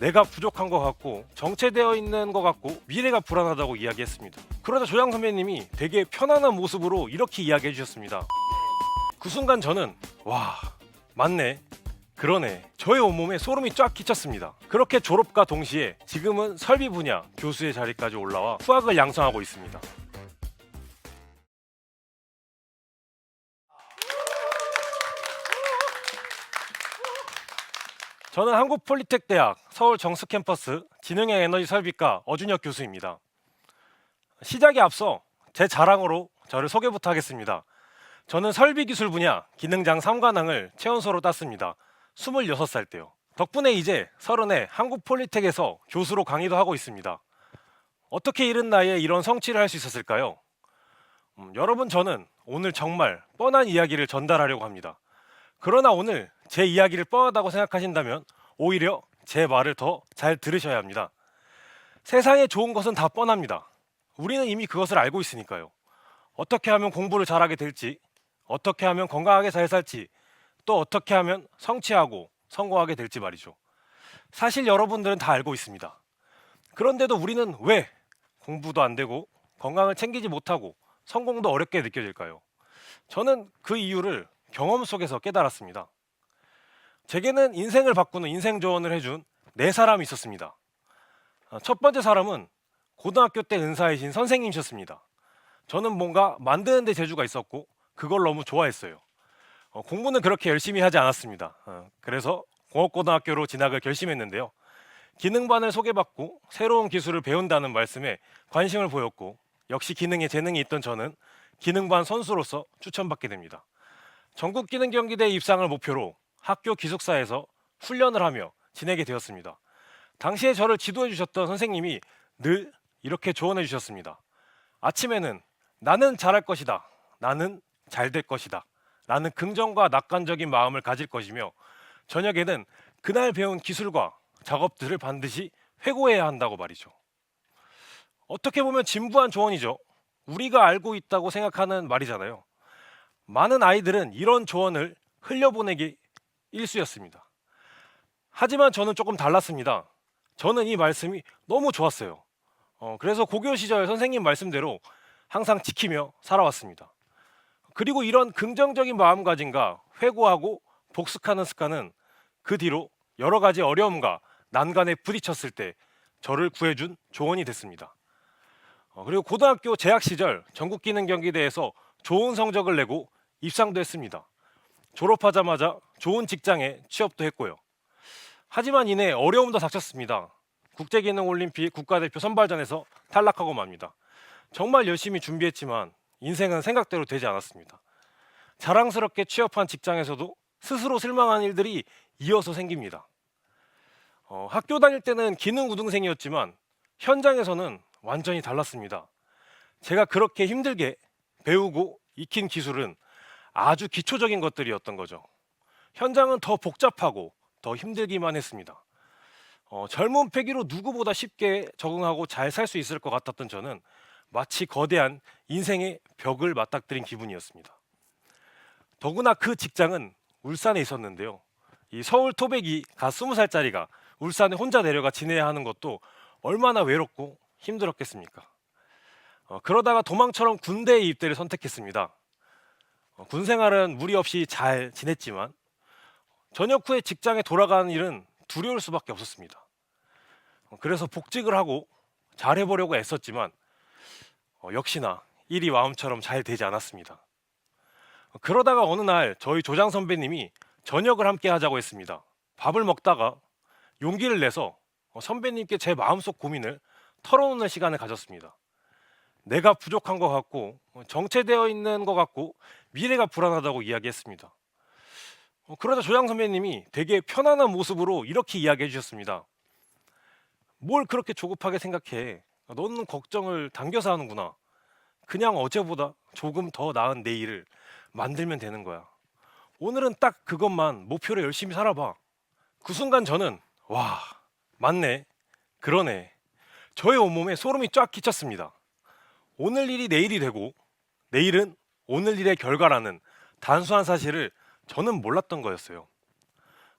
내가 부족한 것 같고 정체되어 있는 것 같고 미래가 불안하다고 이야기했습니다. 그러자 조장 선배님이 되게 편안한 모습으로 이렇게 이야기해 주셨습니다. 그 순간 저는 와 맞네 그러네 저의 온몸에 소름이 쫙 끼쳤습니다. 그렇게 졸업과 동시에 지금은 설비 분야 교수의 자리까지 올라와 후학을 양성하고 있습니다. 저는 한국폴리텍 대학 서울 정스 캠퍼스 진흥형 에너지 설비과 어준혁 교수입니다. 시작에 앞서 제 자랑으로 저를 소개부터 하겠습니다. 저는 설비 기술 분야 기능장 3관왕을 최연소로 땄습니다. 26살 때요. 덕분에 이제 서른에 한국폴리텍에서 교수로 강의도 하고 있습니다. 어떻게 이른 나이에 이런 성취를 할 수 있었을까요? 음, 여러분 저는 오늘 정말 뻔한 이야기를 전달하려고 합니다. 그러나 오늘 제 이야기를 뻔하다고 생각하신다면 오히려 제 말을 더 잘 들으셔야 합니다. 세상에 좋은 것은 다 뻔합니다. 우리는 이미 그것을 알고 있으니까요. 어떻게 하면 공부를 잘하게 될지, 어떻게 하면 건강하게 잘 살지, 또 어떻게 하면 성취하고 성공하게 될지 말이죠. 사실 여러분들은 다 알고 있습니다. 그런데도 우리는 왜 공부도 안 되고 건강을 챙기지 못하고 성공도 어렵게 느껴질까요? 저는 그 이유를 경험 속에서 깨달았습니다. 제게는 인생을 바꾸는 인생 조언을 해준 네 사람이 있었습니다. 아, 첫 번째 사람은 고등학교 때 은사이신 선생님이셨습니다. 저는 뭔가 만드는 데 재주가 있었고 그걸 너무 좋아했어요. 어, 공부는 그렇게 열심히 하지 않았습니다. 어, 그래서 공업고등학교로 진학을 결심했는데요. 기능반을 소개받고 새로운 기술을 배운다는 말씀에 관심을 보였고 역시 기능에 재능이 있던 저는 기능반 선수로서 추천받게 됩니다. 전국 기능 경기대 입상을 목표로 학교 기숙사에서 훈련을 하며 지내게 되었습니다. 당시에 저를 지도해 주셨던 선생님이 늘 이렇게 조언해 주셨습니다. 아침에는 나는 잘할 것이다. 나는 잘 될 것이다. 라는 긍정과 낙관적인 마음을 가질 것이며 저녁에는 그날 배운 기술과 작업들을 반드시 회고해야 한다고 말이죠. 어떻게 보면 진부한 조언이죠. 우리가 알고 있다고 생각하는 말이잖아요. 많은 아이들은 이런 조언을 흘려보내기 일쑤였습니다. 하지만 저는 조금 달랐습니다. 저는 이 말씀이 너무 좋았어요. 어, 그래서 고교 시절 선생님 말씀대로 항상 지키며 살아왔습니다. 그리고 이런 긍정적인 마음가짐과 회고하고 복습하는 습관은 그 뒤로 여러 가지 어려움과 난관에 부딪혔을 때 저를 구해준 조언이 됐습니다. 어, 그리고 고등학교 재학 시절 전국기능경기대에서 좋은 성적을 내고 입상도 했습니다. 졸업하자마자 좋은 직장에 취업도 했고요. 하지만 이내 어려움도 닥쳤습니다. 국제기능올림픽 국가대표 선발전에서 탈락하고 맙니다. 정말 열심히 준비했지만 인생은 생각대로 되지 않았습니다. 자랑스럽게 취업한 직장에서도 스스로 실망한 일들이 이어서 생깁니다. 어, 학교 다닐 때는 기능 우등생이었지만 현장에서는 완전히 달랐습니다. 제가 그렇게 힘들게 배우고 익힌 기술은 아주 기초적인 것들이었던 거죠. 현장은 더 복잡하고 더 힘들기만 했습니다. 어, 젊은 패기로 누구보다 쉽게 적응하고 잘 살 수 있을 것 같았던 저는 마치 거대한 인생의 벽을 맞닥뜨린 기분이었습니다. 더구나 그 직장은 울산에 있었는데요. 이 서울 토백이 갓 20살짜리가 울산에 혼자 내려가 지내야 하는 것도 얼마나 외롭고 힘들었겠습니까? 어, 그러다가 도망처럼 군대에 입대를 선택했습니다. 어, 군 생활은 무리 없이 잘 지냈지만 전역 후에 직장에 돌아가는 일은 두려울 수밖에 없었습니다. 어, 그래서 복직을 하고 잘해보려고 애썼지만 어, 역시나 일이 마음처럼 잘 되지 않았습니다. 어, 그러다가 어느 날 저희 조장 선배님이 저녁을 함께 하자고 했습니다. 밥을 먹다가 용기를 내서 어, 선배님께 제 마음속 고민을 털어놓는 시간을 가졌습니다. 내가 부족한 것 같고 어, 정체되어 있는 것 같고 미래가 불안하다고 이야기했습니다. 어, 그러자 조장 선배님이 되게 편안한 모습으로 이렇게 이야기해 주셨습니다. 뭘 그렇게 조급하게 생각해? 너는 걱정을 당겨서 하는구나. 그냥 어제보다 조금 더 나은 내일을 만들면 되는 거야. 오늘은 딱 그것만 목표로 열심히 살아봐. 그 순간 저는 와 맞네 그러네 저의 온몸에 소름이 쫙 끼쳤습니다. 오늘 일이 내일이 되고 내일은 오늘 일의 결과라는 단순한 사실을 저는 몰랐던 거였어요.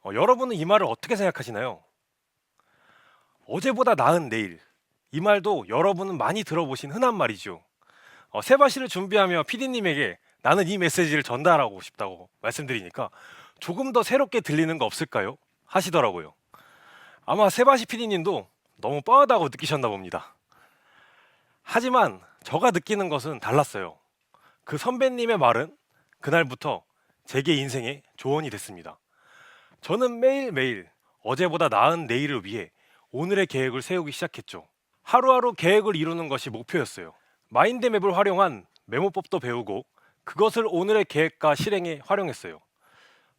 어, 여러분은 이 말을 어떻게 생각하시나요? 어제보다 나은 내일. 이 말도 여러분은 많이 들어보신 흔한 말이죠. 어, 세바시를 준비하며 PD님에게 나는 이 메시지를 전달하고 싶다고 말씀드리니까 조금 더 새롭게 들리는 거 없을까요? 하시더라고요. 아마 세바시 PD님도 너무 뻔하다고 느끼셨나 봅니다. 하지만 저가 느끼는 것은 달랐어요. 그 선배님의 말은 그날부터 제게 인생의 조언이 됐습니다. 저는 매일매일 어제보다 나은 내일을 위해 오늘의 계획을 세우기 시작했죠. 하루하루 계획을 이루는 것이 목표였어요. 마인드맵을 활용한 메모법도 배우고 그것을 오늘의 계획과 실행에 활용했어요.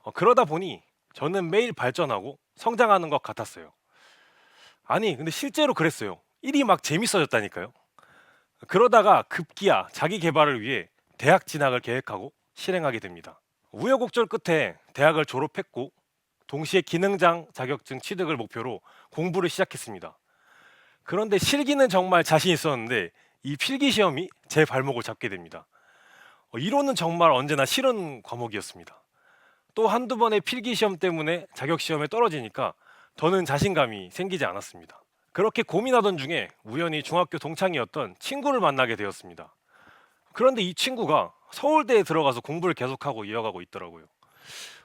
어, 그러다 보니 저는 매일 발전하고 성장하는 것 같았어요. 아니, 근데 실제로 그랬어요. 일이 막 재밌어졌다니까요. 그러다가 급기야 자기 개발을 위해 대학 진학을 계획하고 실행하게 됩니다. 우여곡절 끝에 대학을 졸업했고 동시에 기능장 자격증 취득을 목표로 공부를 시작했습니다. 그런데 실기는 정말 자신 있었는데 이 필기 시험이 제 발목을 잡게 됩니다. 어, 이론은 정말 언제나 싫은 과목이었습니다. 또 한두 번의 필기 시험 때문에 자격 시험에 떨어지니까 더는 자신감이 생기지 않았습니다. 그렇게 고민하던 중에 우연히 중학교 동창이었던 친구를 만나게 되었습니다. 그런데 이 친구가 서울대에 들어가서 공부를 계속하고 이어가고 있더라고요.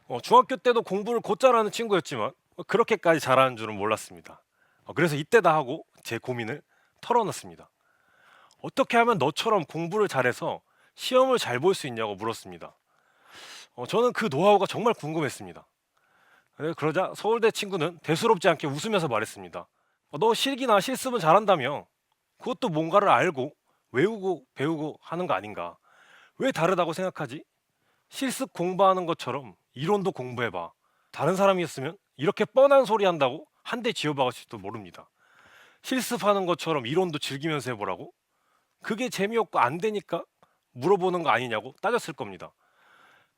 어, 중학교 때도 공부를 곧잘 하는 친구였지만 그렇게까지 잘하는 줄은 몰랐습니다. 어, 그래서 이때다 하고 제 고민을 털어놨습니다. 어떻게 하면 너처럼 공부를 잘해서 시험을 잘 볼 수 있냐고 물었습니다. 어, 저는 그 노하우가 정말 궁금했습니다. 네, 그러자 서울대 친구는 대수롭지 않게 웃으면서 말했습니다. 어, 너 실기나 실습은 잘한다며? 그것도 뭔가를 알고 외우고 배우고 하는 거 아닌가? 왜 다르다고 생각하지? 실습 공부하는 것처럼 이론도 공부해봐. 다른 사람이었으면 이렇게 뻔한 소리 한다고 한 대 지어박을지도 모릅니다. 실습하는 것처럼 이론도 즐기면서 해보라고? 그게 재미없고 안 되니까 물어보는 거 아니냐고 따졌을 겁니다.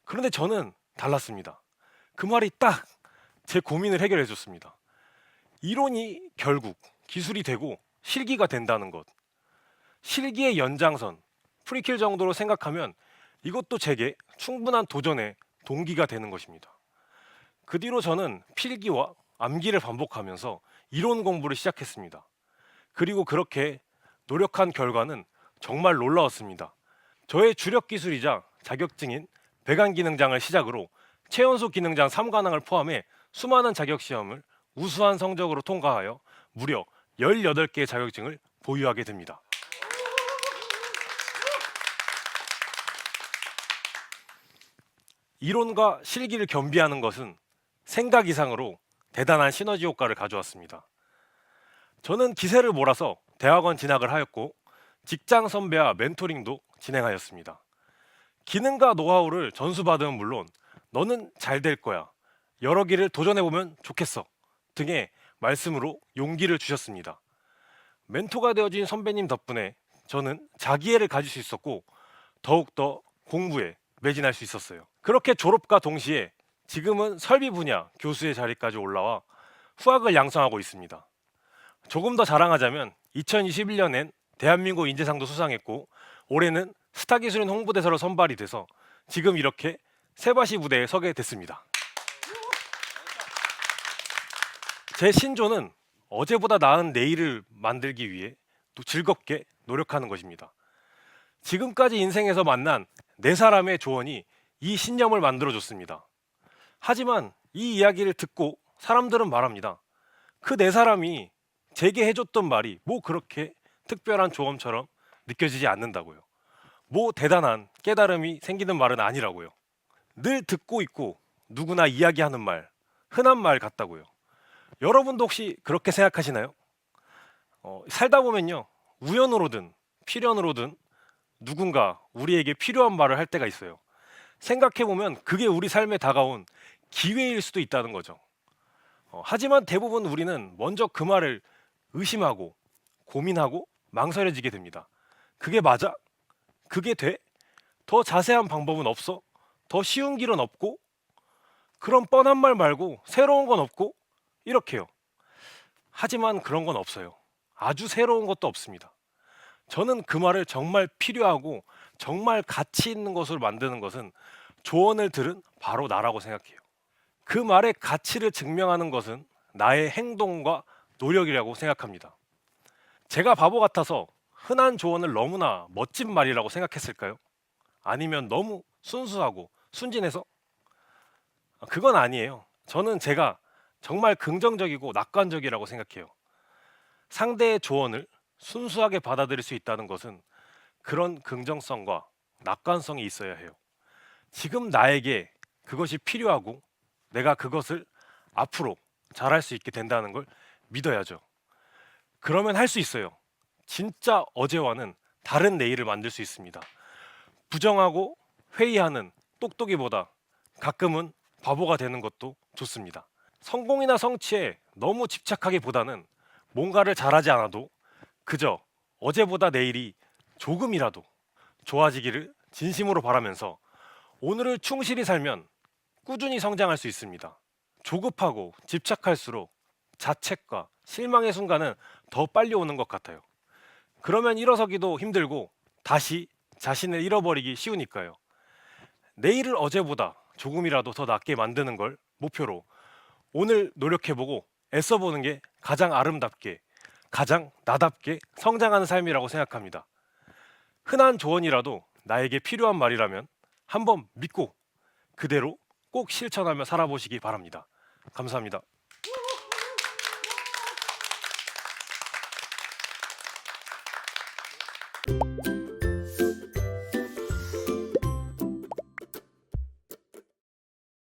그런데 저는 달랐습니다. 그 말이 딱 제 고민을 해결해 줬습니다. 이론이 결국 기술이 되고 실기가 된다는 것. 실기의 연장선, 프리킬 정도로 생각하면 이것도 제게 충분한 도전의 동기가 되는 것입니다. 그 뒤로 저는 필기와 암기를 반복하면서 이론 공부를 시작했습니다. 그리고 그렇게 노력한 결과는 정말 놀라웠습니다. 저의 주력 기술이자 자격증인 배관 기능장을 시작으로 최연소 기능장 3관왕을 포함해 수많은 자격 시험을 우수한 성적으로 통과하여 무려 18개의 자격증을 보유하게 됩니다. 이론과 실기를 겸비하는 것은 생각 이상으로 대단한 시너지 효과를 가져왔습니다. 저는 기세를 몰아서 대학원 진학을 하였고 직장 선배와 멘토링도 진행하였습니다. 기능과 노하우를 전수받으면 물론 너는 잘 될 거야. 여러 길을 도전해 보면 좋겠어. 등의 말씀으로 용기를 주셨습니다. 멘토가 되어진 선배님 덕분에 저는 자기애를 가질 수 있었고 더욱더 공부에 매진할 수 있었어요. 그렇게 졸업과 동시에 지금은 설비 분야 교수의 자리까지 올라와 후학을 양성하고 있습니다. 조금 더 자랑하자면 2021년엔 대한민국 인재상도 수상했고 올해는 스타 기술인 홍보대사로 선발이 돼서 지금 이렇게 세바시 무대에 서게 됐습니다. 제 신조는 어제보다 나은 내일을 만들기 위해 또 즐겁게 노력하는 것입니다. 지금까지 인생에서 만난 네 사람의 조언이 이 신념을 만들어줬습니다. 하지만 이 이야기를 듣고 사람들은 말합니다. 그 네 사람이 제게 해줬던 말이 뭐 그렇게 특별한 조언처럼 느껴지지 않는다고요. 뭐 대단한 깨달음이 생기는 말은 아니라고요. 늘 듣고 있고 누구나 이야기하는 말, 흔한 말 같다고요. 여러분도 혹시 그렇게 생각하시나요? 어, 살다 보면요. 우연으로든 필연으로든 누군가 우리에게 필요한 말을 할 때가 있어요. 생각해 보면 그게 우리 삶에 다가온 기회일 수도 있다는 거죠. 어, 하지만 대부분 우리는 먼저 그 말을 의심하고 고민하고 망설여지게 됩니다. 그게 맞아? 그게 돼? 더 자세한 방법은 없어? 더 쉬운 길은 없고? 그런 뻔한 말 말고 새로운 건 없고? 이렇게요. 하지만 그런 건 없어요. 아주 새로운 것도 없습니다. 저는 그 말을 정말 필요하고 정말 가치 있는 것으로 만드는 것은 조언을 들은 바로 나라고 생각해요. 그 말의 가치를 증명하는 것은 나의 행동과 노력이라고 생각합니다. 제가 바보 같아서 흔한 조언을 너무나 멋진 말이라고 생각했을까요? 아니면 너무 순수하고 순진해서? 아, 그건 아니에요. 저는 제가 정말 긍정적이고 낙관적이라고 생각해요. 상대의 조언을 순수하게 받아들일 수 있다는 것은 그런 긍정성과 낙관성이 있어야 해요. 지금 나에게 그것이 필요하고 내가 그것을 앞으로 잘할 수 있게 된다는 걸 믿어야죠. 그러면 할 수 있어요. 진짜 어제와는 다른 내일을 만들 수 있습니다. 부정하고 회의하는 똑똑이보다 가끔은 바보가 되는 것도 좋습니다. 성공이나 성취에 너무 집착하기보다는 뭔가를 잘하지 않아도 그저 어제보다 내일이 조금이라도 좋아지기를 진심으로 바라면서 오늘을 충실히 살면 꾸준히 성장할 수 있습니다. 조급하고 집착할수록 자책과 실망의 순간은 더 빨리 오는 것 같아요. 그러면 일어서기도 힘들고 다시 자신을 잃어버리기 쉬우니까요. 내일을 어제보다 조금이라도 더 낫게 만드는 걸 목표로 오늘 노력해보고 애써보는 게 가장 아름답게, 가장 나답게 성장하는 삶이라고 생각합니다. 흔한 조언이라도 나에게 필요한 말이라면 한번 믿고 그대로 꼭 실천하며 살아보시기 바랍니다. 감사합니다.